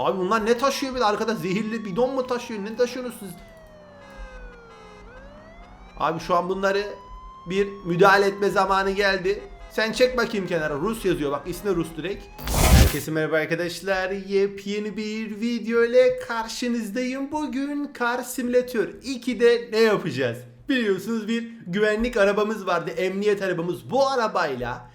Abi bunlar ne taşıyor bir de arkada zehirli bidon mu taşıyor ne taşıyorsunuz siz? Abi şu an bunları bir müdahale etme zamanı geldi. Sen çek bakayım kenara Rus yazıyor bak ismi Rus direkt. Herkese merhaba arkadaşlar. Yepyeni bir video ile karşınızdayım. Bugün Car Simulator 2'de ne yapacağız? Biliyorsunuz bir güvenlik arabamız vardı. Emniyet arabamız. Bu arabayla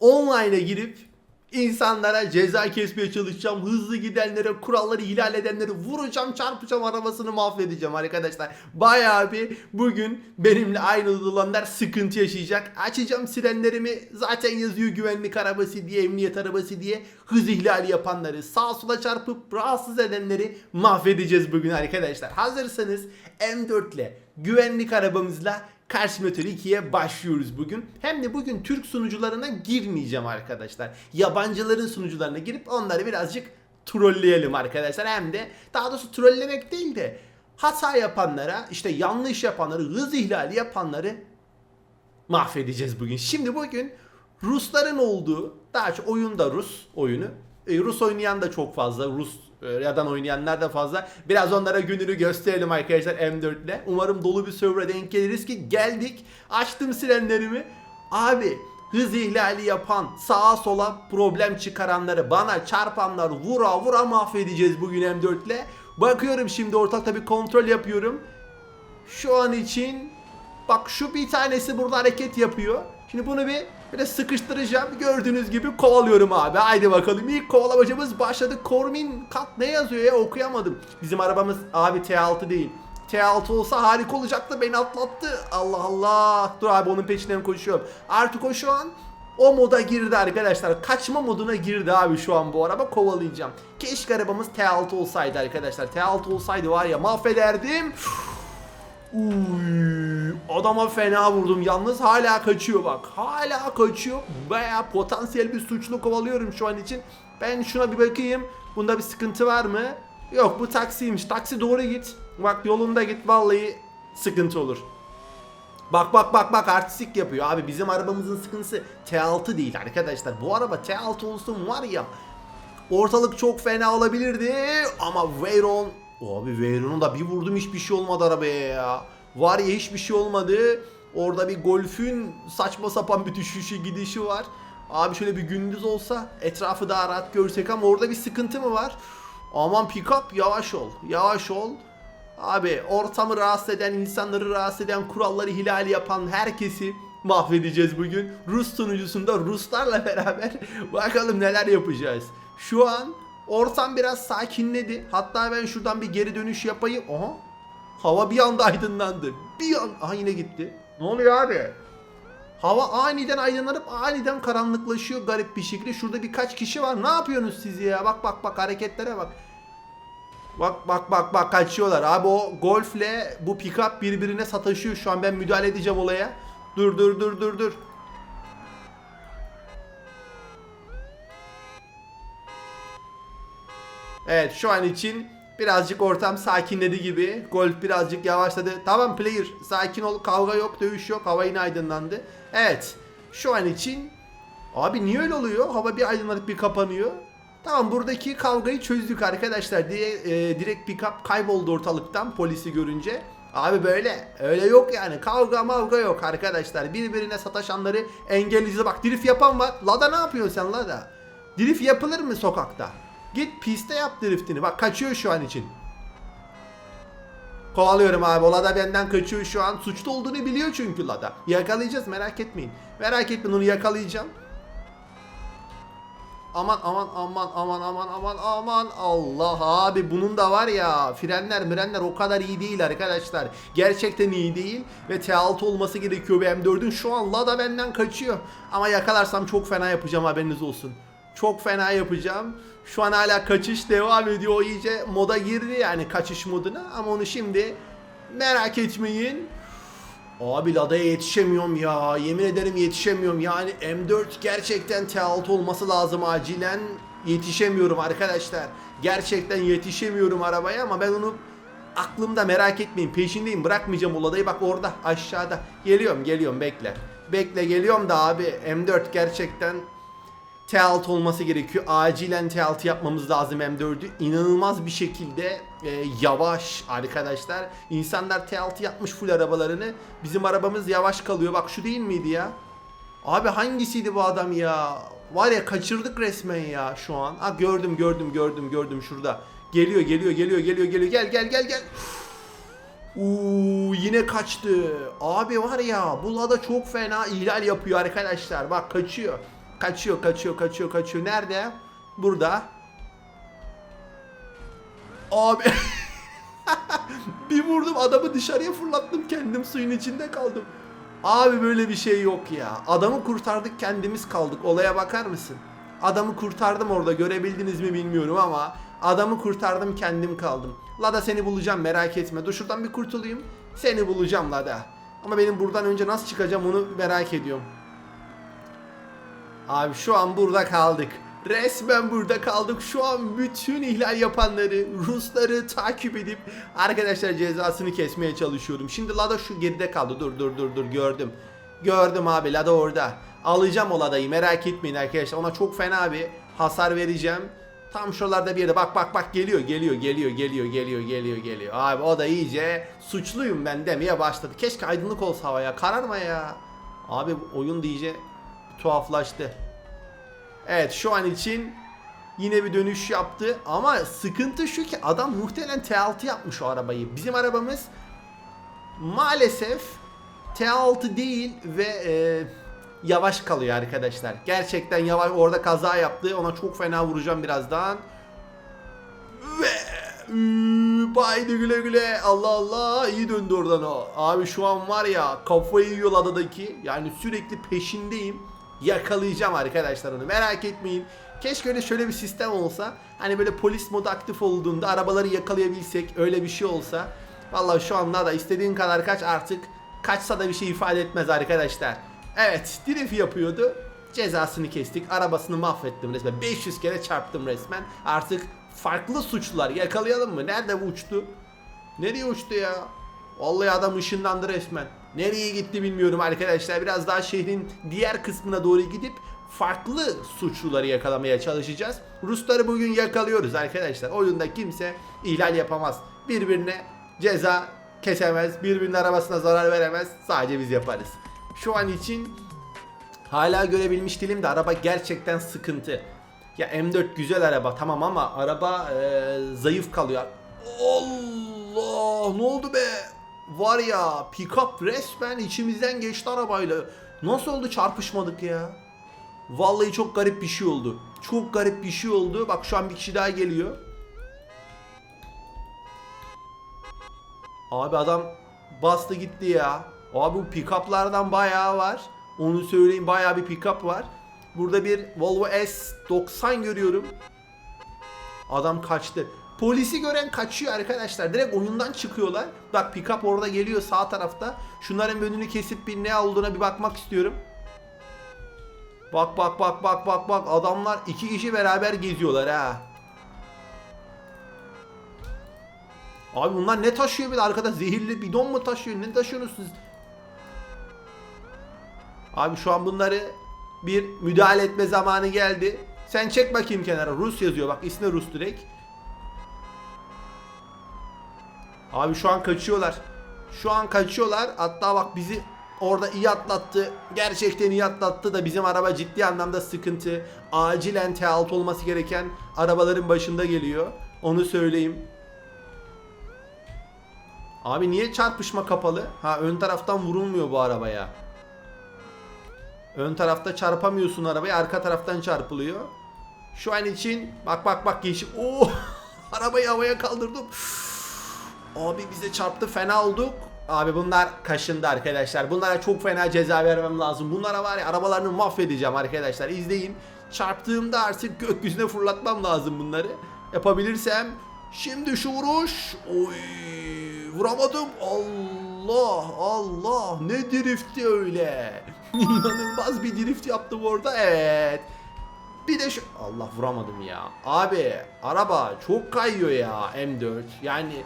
online'a girip insanlara ceza kesmeye çalışacağım. Hızlı gidenlere, kuralları ihlal edenleri vuracağım, çarpacağım, arabasını mahvedeceğim arkadaşlar. Bayağı bir bugün benimle aynı olanlar sıkıntı yaşayacak. Açacağım sirenlerimi. Zaten yazıyor güvenlik arabası diye, emniyet arabası diye. Hız ihlali yapanları, sağa sola çarpıp rahatsız edenleri mahvedeceğiz bugün arkadaşlar. Hazırsanız M4 ile güvenlik arabamızla Cars Motor 2'ye başlıyoruz bugün. Hem de bugün Türk sunucularına girmeyeceğim arkadaşlar. Yabancıların sunucularına girip onları birazcık trolleyelim arkadaşlar. Hem de daha doğrusu trollemek değil de hata yapanlara, işte yanlış yapanları, hız ihlali yapanları mahvedeceğiz bugün. Şimdi bugün Rusların olduğu, daha çok oyunda Rus oyunu. E, Rus oynayan da çok fazla, Rus e, yadan oynayanlar da fazla. Biraz onlara gününü gösterelim arkadaşlar M4 ile. Umarım dolu bir server'a denk geliriz ki geldik. Açtım sirenlerimi. Abi hız ihlali yapan, sağa sola problem çıkaranları, bana çarpanlar vura vura mahvedeceğiz bugün M4 ile. Bakıyorum şimdi ortakta bir kontrol yapıyorum. Şu an için bak şu bir tanesi burada hareket yapıyor. Şimdi bunu bir böyle sıkıştıracağım. Gördüğünüz gibi kovalıyorum abi. Haydi bakalım. İlk kovalamacımız başladı. Kormin kat ne yazıyor ya okuyamadım. Bizim arabamız abi T6 değil. T6 olsa harika olacaktı. Beni atlattı. Allah Allah. Dur abi onun peşinden koşuyorum. Artık o şu an o moda girdi arkadaşlar. Kaçma moduna girdi abi şu an bu araba. Kovalayacağım. Keşke arabamız T6 olsaydı arkadaşlar. T6 olsaydı var ya mahvederdim. Uy, adama fena vurdum. Yalnız hala kaçıyor bak. Hala kaçıyor. Baya potansiyel bir suçlu kovalıyorum şu an için. Ben şuna bir bakayım. Bunda bir sıkıntı var mı? Yok bu taksiymiş. Taksi doğru git. Bak yolunda git. Vallahi sıkıntı olur. Bak bak bak bak artistik yapıyor. Abi bizim arabamızın sıkıntısı T6 değil arkadaşlar. Bu araba T6 olsun var ya. Ortalık çok fena olabilirdi ama Veyron Abi Veyron'u da bir vurdum hiçbir şey olmadı arabaya ya. Var ya hiçbir şey olmadı. Orada bir golfün saçma sapan bir düşüşü gidişi var. Abi şöyle bir gündüz olsa etrafı daha rahat görsek ama orada bir sıkıntı mı var? Aman pick up yavaş ol. Yavaş ol. Abi ortamı rahatsız eden, insanları rahatsız eden, kuralları ihlal yapan herkesi mahvedeceğiz bugün. Rus sunucusunda Ruslarla beraber bakalım neler yapacağız. Şu an ortam biraz sakinledi. Hatta ben şuradan bir geri dönüş yapayım. Aha. Hava bir anda aydınlandı. Bir an... Aha yine gitti. Ne oluyor abi? Hava aniden aydınlanıp aniden karanlıklaşıyor garip bir şekilde. Şurada birkaç kişi var. Ne yapıyorsunuz siz ya? Bak bak bak hareketlere bak. Bak bak bak bak kaçıyorlar. Abi o golfle bu pick-up birbirine sataşıyor şu an. Ben müdahale edeceğim olaya. Dur dur dur dur dur. Evet şu an için birazcık ortam sakinledi gibi. Golf birazcık yavaşladı. Tamam player sakin ol. Kavga yok, dövüş yok. Hava yine aydınlandı. Evet. Şu an için Abi niye öyle oluyor? Hava bir aydınlanıp bir kapanıyor. Tamam buradaki kavgayı çözdük arkadaşlar diye e, direkt pick-up kayboldu ortalıktan polisi görünce. Abi böyle öyle yok yani kavga mavga yok arkadaşlar birbirine sataşanları engelliyiz bak drift yapan var Lada ne yapıyorsun sen Lada Drift yapılır mı sokakta Git piste yap driftini. Bak kaçıyor şu an için. Kovalıyorum abi. O Lada benden kaçıyor şu an. Suçlu olduğunu biliyor çünkü Lada. Yakalayacağız merak etmeyin. Merak etmeyin onu yakalayacağım. Aman aman aman aman aman aman aman. Allah abi bunun da var ya frenler mirenler o kadar iyi değil arkadaşlar. Gerçekten iyi değil ve T6 olması gerekiyor BM4'ün şu an Lada benden kaçıyor. Ama yakalarsam çok fena yapacağım haberiniz olsun. Çok fena yapacağım. Şu an hala kaçış devam ediyor. O iyice moda girdi yani kaçış moduna ama onu şimdi merak etmeyin. Abi Lada'ya yetişemiyorum ya. Yemin ederim yetişemiyorum. Yani M4 gerçekten T6 olması lazım acilen. Yetişemiyorum arkadaşlar. Gerçekten yetişemiyorum arabaya ama ben onu aklımda merak etmeyin. Peşindeyim. Bırakmayacağım Lada'yı. Bak orada aşağıda. Geliyorum geliyorum bekle. Bekle geliyorum da abi M4 gerçekten T6 olması gerekiyor. Acilen T6 yapmamız lazım M4'ü. İnanılmaz bir şekilde e, yavaş arkadaşlar. İnsanlar T6 yapmış full arabalarını. Bizim arabamız yavaş kalıyor. Bak şu değil miydi ya? Abi hangisiydi bu adam ya? Var ya kaçırdık resmen ya şu an. Ha gördüm gördüm gördüm gördüm şurada. Geliyor geliyor geliyor geliyor geliyor. Gel gel gel gel. Uuu yine kaçtı. Abi var ya bu Lada çok fena ihlal yapıyor arkadaşlar. Bak kaçıyor. Kaçıyor kaçıyor kaçıyor kaçıyor. Nerede? Burada. Abi. bir vurdum adamı dışarıya fırlattım kendim suyun içinde kaldım. Abi böyle bir şey yok ya. Adamı kurtardık kendimiz kaldık. Olaya bakar mısın? Adamı kurtardım orada görebildiniz mi bilmiyorum ama adamı kurtardım kendim kaldım. Lada seni bulacağım merak etme. Dur şuradan bir kurtulayım. Seni bulacağım Lada. Ama benim buradan önce nasıl çıkacağım onu merak ediyorum. Abi şu an burada kaldık. Resmen burada kaldık. Şu an bütün ihlal yapanları, Rusları takip edip arkadaşlar cezasını kesmeye çalışıyorum. Şimdi Lada şu geride kaldı. Dur dur dur dur gördüm. Gördüm abi Lada orada. Alacağım o Lada'yı merak etmeyin arkadaşlar. Ona çok fena bir hasar vereceğim. Tam şuralarda bir yerde bak bak bak geliyor geliyor geliyor geliyor geliyor geliyor geliyor. Abi o da iyice suçluyum ben demeye başladı. Keşke aydınlık olsa havaya kararma ya. Abi oyun da iyice tuhaflaştı. Evet şu an için yine bir dönüş yaptı ama sıkıntı şu ki adam muhtemelen T6 yapmış o arabayı. Bizim arabamız maalesef T6 değil ve e, yavaş kalıyor arkadaşlar. Gerçekten yavaş orada kaza yaptı. Ona çok fena vuracağım birazdan. Ve Haydi güle güle. Allah Allah iyi döndü oradan o. Abi şu an var ya kafayı yiyor adadaki. Yani sürekli peşindeyim. Yakalayacağım arkadaşlar onu merak etmeyin. Keşke öyle şöyle bir sistem olsa. Hani böyle polis modu aktif olduğunda arabaları yakalayabilsek öyle bir şey olsa. Vallahi şu anda da istediğin kadar kaç artık kaçsa da bir şey ifade etmez arkadaşlar. Evet drift yapıyordu. Cezasını kestik. Arabasını mahvettim resmen. 500 kere çarptım resmen. Artık farklı suçlular yakalayalım mı? Nerede bu uçtu? Nereye uçtu ya? Vallahi adam ışınlandı resmen. Nereye gitti bilmiyorum arkadaşlar. Biraz daha şehrin diğer kısmına doğru gidip farklı suçluları yakalamaya çalışacağız. Rusları bugün yakalıyoruz arkadaşlar. Oyunda kimse ihlal yapamaz. Birbirine ceza kesemez. Birbirinin arabasına zarar veremez. Sadece biz yaparız. Şu an için hala görebilmiş değilim de araba gerçekten sıkıntı. Ya M4 güzel araba tamam ama araba e, zayıf kalıyor. Allah ne oldu be? Var ya pick-up resmen içimizden geçti arabayla. Nasıl oldu çarpışmadık ya? Vallahi çok garip bir şey oldu. Çok garip bir şey oldu. Bak şu an bir kişi daha geliyor. Abi adam bastı gitti ya. Abi bu pick-up'lardan bayağı var. Onu söyleyeyim bayağı bir pick-up var. Burada bir Volvo S90 görüyorum. Adam kaçtı. Polisi gören kaçıyor arkadaşlar. Direkt oyundan çıkıyorlar. Bak pick-up orada geliyor sağ tarafta. Şunların önünü kesip bir ne olduğuna bir bakmak istiyorum. Bak bak bak bak bak bak adamlar iki kişi beraber geziyorlar ha. Abi bunlar ne taşıyor bir de arkada zehirli bidon mu taşıyor ne taşıyorsunuz siz? Abi şu an bunları bir müdahale etme zamanı geldi. Sen çek bakayım kenara Rus yazıyor bak ismi Rus direkt. Abi şu an kaçıyorlar. Şu an kaçıyorlar. Hatta bak bizi orada iyi atlattı. Gerçekten iyi atlattı da bizim araba ciddi anlamda sıkıntı. Acilen T6 olması gereken arabaların başında geliyor. Onu söyleyeyim. Abi niye çarpışma kapalı? Ha ön taraftan vurulmuyor bu arabaya. Ön tarafta çarpamıyorsun arabayı, arka taraftan çarpılıyor. Şu an için bak bak bak yeşil. Oo! Arabayı havaya kaldırdım. Abi bize çarptı fena olduk. Abi bunlar kaşındı arkadaşlar. Bunlara çok fena ceza vermem lazım. Bunlara var ya arabalarını mahvedeceğim arkadaşlar. İzleyin. Çarptığımda artık gökyüzüne fırlatmam lazım bunları. Yapabilirsem. Şimdi şu vuruş. Oy! Vuramadım. Allah Allah. Ne drifti öyle. İnanılmaz bir drift yaptım orada. Evet. Bir de şu... Allah vuramadım ya. Abi araba çok kayıyor ya M4. Yani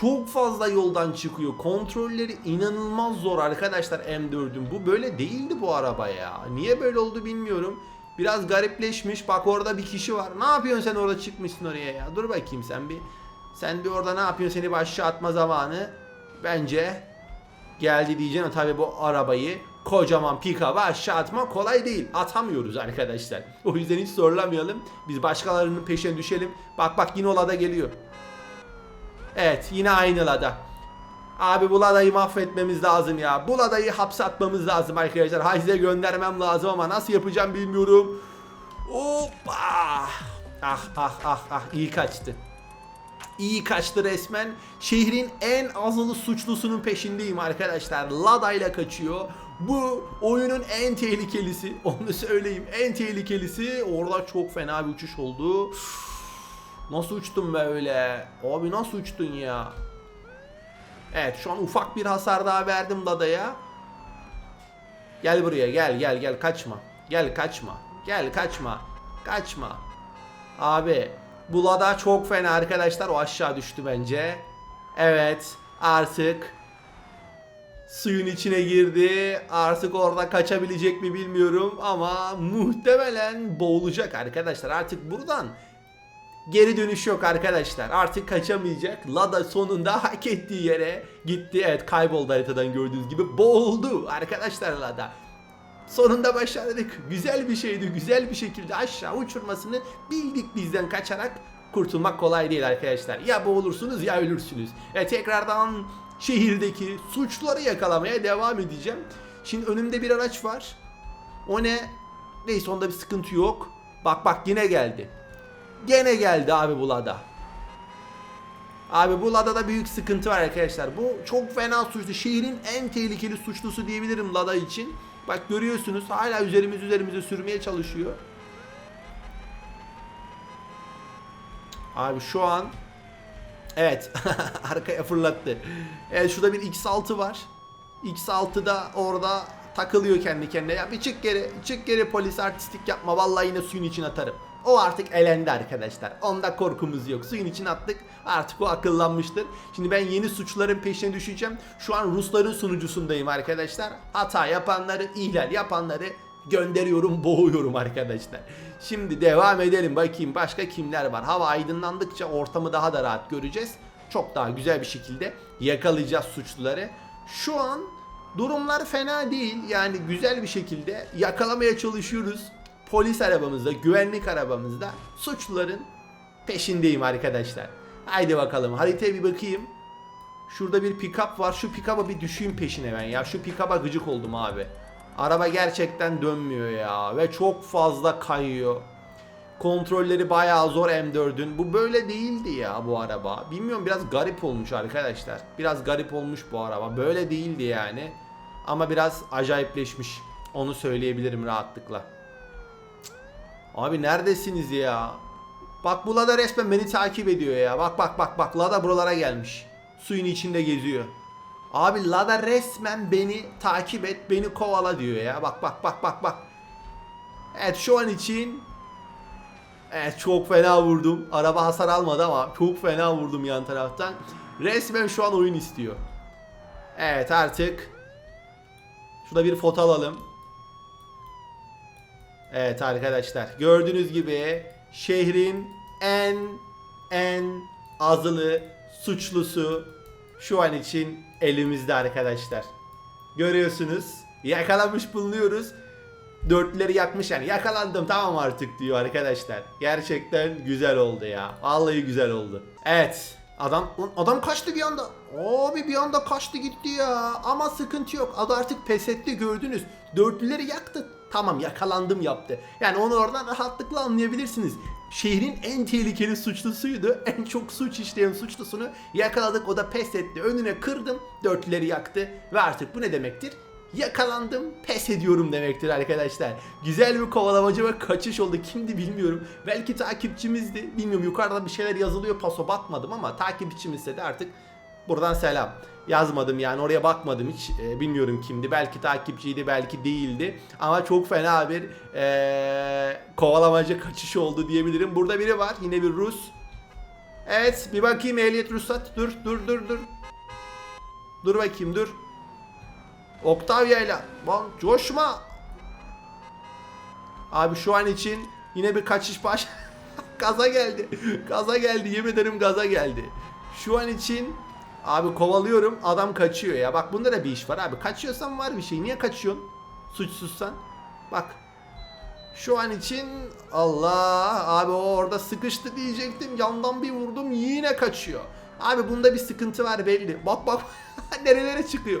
çok fazla yoldan çıkıyor. Kontrolleri inanılmaz zor arkadaşlar M4'ün. Bu böyle değildi bu araba ya. Niye böyle oldu bilmiyorum. Biraz garipleşmiş. Bak orada bir kişi var. Ne yapıyorsun sen orada çıkmışsın oraya ya? Dur bakayım sen bir. Sen bir orada ne yapıyorsun? Seni bir aşağı atma zamanı. Bence geldi diyeceksin. Tabi bu arabayı kocaman pick-up'ı aşağı atma kolay değil. Atamıyoruz arkadaşlar. O yüzden hiç zorlamayalım. Biz başkalarının peşine düşelim. Bak bak yine o Lada geliyor. Evet yine aynı Lada. Abi bu Lada'yı mahvetmemiz lazım ya. Bu Lada'yı hapse atmamız lazım arkadaşlar. Hacize göndermem lazım ama nasıl yapacağım bilmiyorum. Hoppa. Ah ah ah ah iyi kaçtı. İyi kaçtı resmen. Şehrin en azılı suçlusunun peşindeyim arkadaşlar. Lada ile kaçıyor. Bu oyunun en tehlikelisi. Onu söyleyeyim. En tehlikelisi. Orada çok fena bir uçuş oldu. Nasıl uçtun böyle? Abi nasıl uçtun ya? Evet şu an ufak bir hasar daha verdim Lada'ya. Gel buraya gel gel gel kaçma. Gel kaçma. Gel kaçma. Kaçma. Abi bu Lada çok fena arkadaşlar. O aşağı düştü bence. Evet artık suyun içine girdi. Artık orada kaçabilecek mi bilmiyorum ama muhtemelen boğulacak arkadaşlar. Artık buradan Geri dönüş yok arkadaşlar. Artık kaçamayacak. Lada sonunda hak ettiği yere gitti. Evet kayboldu haritadan gördüğünüz gibi. Boğuldu arkadaşlar Lada. Sonunda başardık. Güzel bir şeydi. Güzel bir şekilde aşağı uçurmasını bildik bizden kaçarak. Kurtulmak kolay değil arkadaşlar. Ya boğulursunuz ya ölürsünüz. Ve tekrardan şehirdeki suçları yakalamaya devam edeceğim. Şimdi önümde bir araç var. O ne? Neyse onda bir sıkıntı yok. Bak bak yine geldi. Gene geldi abi bu Lada. Abi bu Lada'da büyük sıkıntı var arkadaşlar. Bu çok fena suçlu. Şehrin en tehlikeli suçlusu diyebilirim Lada için. Bak görüyorsunuz hala üzerimiz üzerimize sürmeye çalışıyor. Abi şu an Evet arkaya fırlattı. Evet şurada bir X6 var. X6 da orada takılıyor kendi kendine. Ya bir çık geri, çık geri polis artistik yapma. Vallahi yine suyun içine atarım. O artık elendi arkadaşlar. Onda korkumuz yok. Suyun içine attık. Artık o akıllanmıştır. Şimdi ben yeni suçların peşine düşeceğim. Şu an Rusların sunucusundayım arkadaşlar. Hata yapanları, ihlal yapanları gönderiyorum, boğuyorum arkadaşlar. Şimdi devam edelim. Bakayım başka kimler var. Hava aydınlandıkça ortamı daha da rahat göreceğiz. Çok daha güzel bir şekilde yakalayacağız suçluları. Şu an durumlar fena değil. Yani güzel bir şekilde yakalamaya çalışıyoruz polis arabamızda, güvenlik arabamızda suçluların peşindeyim arkadaşlar. Haydi bakalım haritaya bir bakayım. Şurada bir pick-up var. Şu pick-up'a bir düşeyim peşine ben ya. Şu pick-up'a gıcık oldum abi. Araba gerçekten dönmüyor ya. Ve çok fazla kayıyor. Kontrolleri bayağı zor M4'ün. Bu böyle değildi ya bu araba. Bilmiyorum biraz garip olmuş arkadaşlar. Biraz garip olmuş bu araba. Böyle değildi yani. Ama biraz acayipleşmiş. Onu söyleyebilirim rahatlıkla. Abi neredesiniz ya? Bak bu Lada resmen beni takip ediyor ya. Bak bak bak bak Lada buralara gelmiş. Suyun içinde geziyor. Abi Lada resmen beni takip et, beni kovala diyor ya. Bak bak bak bak bak. Evet şu an için Evet çok fena vurdum. Araba hasar almadı ama çok fena vurdum yan taraftan. Resmen şu an oyun istiyor. Evet artık Şurada bir foto alalım. Evet arkadaşlar gördüğünüz gibi şehrin en en azılı suçlusu şu an için elimizde arkadaşlar. Görüyorsunuz yakalamış bulunuyoruz. Dörtleri yakmış yani yakalandım tamam artık diyor arkadaşlar. Gerçekten güzel oldu ya. Vallahi güzel oldu. Evet Adam adam kaçtı bir anda. Abi bir anda kaçtı gitti ya. Ama sıkıntı yok. Adı artık pes etti gördünüz. Dörtlüleri yaktı. Tamam yakalandım yaptı. Yani onu oradan rahatlıkla anlayabilirsiniz. Şehrin en tehlikeli suçlusuydu. En çok suç işleyen suçlusunu yakaladık. O da pes etti. Önüne kırdım. Dörtlüleri yaktı. Ve artık bu ne demektir? Yakalandım, pes ediyorum demektir arkadaşlar. Güzel bir kovalamacı ve kaçış oldu. Kimdi bilmiyorum. Belki takipçimizdi. Bilmiyorum yukarıda bir şeyler yazılıyor. Paso bakmadım ama takipçimizse de artık buradan selam. Yazmadım yani oraya bakmadım hiç. E, bilmiyorum kimdi. Belki takipçiydi, belki değildi. Ama çok fena bir e, kovalamacı kaçış oldu diyebilirim. Burada biri var. Yine bir Rus. Evet bir bakayım ehliyet ruhsat. Dur dur dur dur. Dur bakayım dur. Octavia ile. Coşma. Abi şu an için yine bir kaçış baş. gaza geldi. Gaza geldi. Yemin ederim gaza geldi. Şu an için abi kovalıyorum. Adam kaçıyor ya. Bak bunda da bir iş var abi. Kaçıyorsan var bir şey. Niye kaçıyorsun? Suçsuzsan. Bak. Şu an için Allah abi o orada sıkıştı diyecektim. Yandan bir vurdum yine kaçıyor. Abi bunda bir sıkıntı var belli. Bak bak nerelere çıkıyor.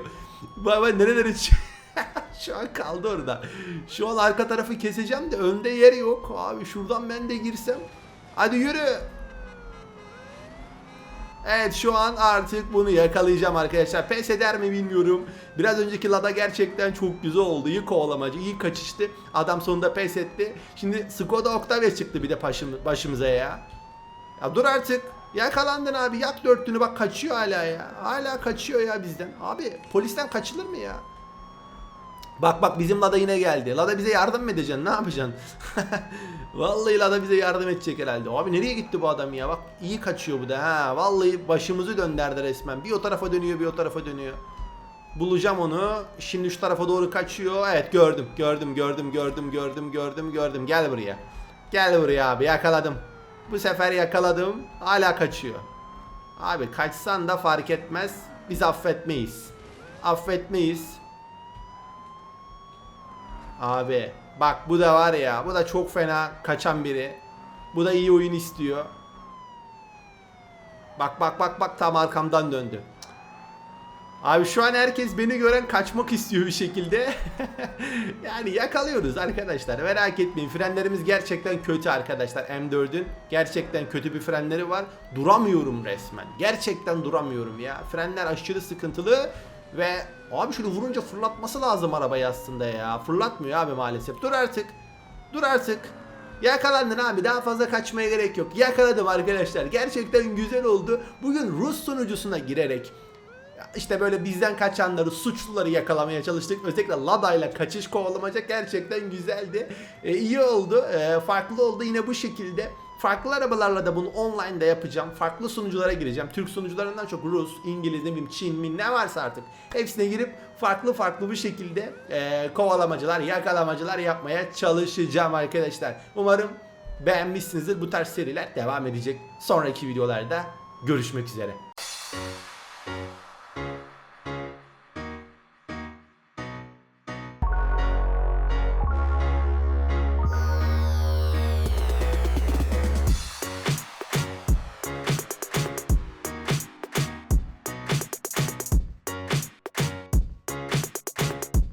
Bak bak nerelere çıkıyor. Şu an kaldı orada. Şu an arka tarafı keseceğim de önde yer yok. Abi şuradan ben de girsem. Hadi yürü. Evet şu an artık bunu yakalayacağım arkadaşlar. Pes eder mi bilmiyorum. Biraz önceki Lada gerçekten çok güzel oldu. İyi kovalamacı, iyi kaçıştı. Adam sonunda pes etti. Şimdi Skoda Octavia çıktı bir de başım, başımıza ya. Ya dur artık. Yakalandın abi. Yak dörtlünü bak kaçıyor hala ya. Hala kaçıyor ya bizden. Abi polisten kaçılır mı ya? Bak bak bizim Lada yine geldi. Lada bize yardım mı edeceksin? Ne yapacaksın? Vallahi Lada bize yardım edecek herhalde. Abi nereye gitti bu adam ya? Bak iyi kaçıyor bu da ha. Vallahi başımızı dönderdi resmen. Bir o tarafa dönüyor, bir o tarafa dönüyor. Bulacağım onu. Şimdi şu tarafa doğru kaçıyor. Evet gördüm, gördüm, gördüm, gördüm, gördüm, gördüm, gördüm. Gel buraya. Gel buraya abi yakaladım. Bu sefer yakaladım. Hala kaçıyor. Abi kaçsan da fark etmez. Biz affetmeyiz. Affetmeyiz. Abi bak bu da var ya bu da çok fena kaçan biri. Bu da iyi oyun istiyor. Bak bak bak bak tam arkamdan döndü. Abi şu an herkes beni gören kaçmak istiyor bir şekilde. yani yakalıyoruz arkadaşlar. Merak etmeyin. Frenlerimiz gerçekten kötü arkadaşlar. M4'ün gerçekten kötü bir frenleri var. Duramıyorum resmen. Gerçekten duramıyorum ya. Frenler aşırı sıkıntılı ve abi şunu vurunca fırlatması lazım arabayı aslında ya. Fırlatmıyor abi maalesef. Dur artık. Dur artık. Yakalandın abi daha fazla kaçmaya gerek yok. Yakaladım arkadaşlar. Gerçekten güzel oldu. Bugün Rus sunucusuna girerek işte böyle bizden kaçanları, suçluları yakalamaya çalıştık. Özellikle Lada ile kaçış kovalamaca gerçekten güzeldi. E, iyi oldu. E, farklı oldu yine bu şekilde. Farklı arabalarla da bunu online'da yapacağım. Farklı sunuculara gireceğim. Türk sunucularından çok Rus, İngiliz, ne bileyim Çin, Min ne varsa artık. Hepsine girip farklı farklı bu şekilde e, kovalamacılar, yakalamacılar yapmaya çalışacağım arkadaşlar. Umarım beğenmişsinizdir. Bu tarz seriler devam edecek. Sonraki videolarda görüşmek üzere.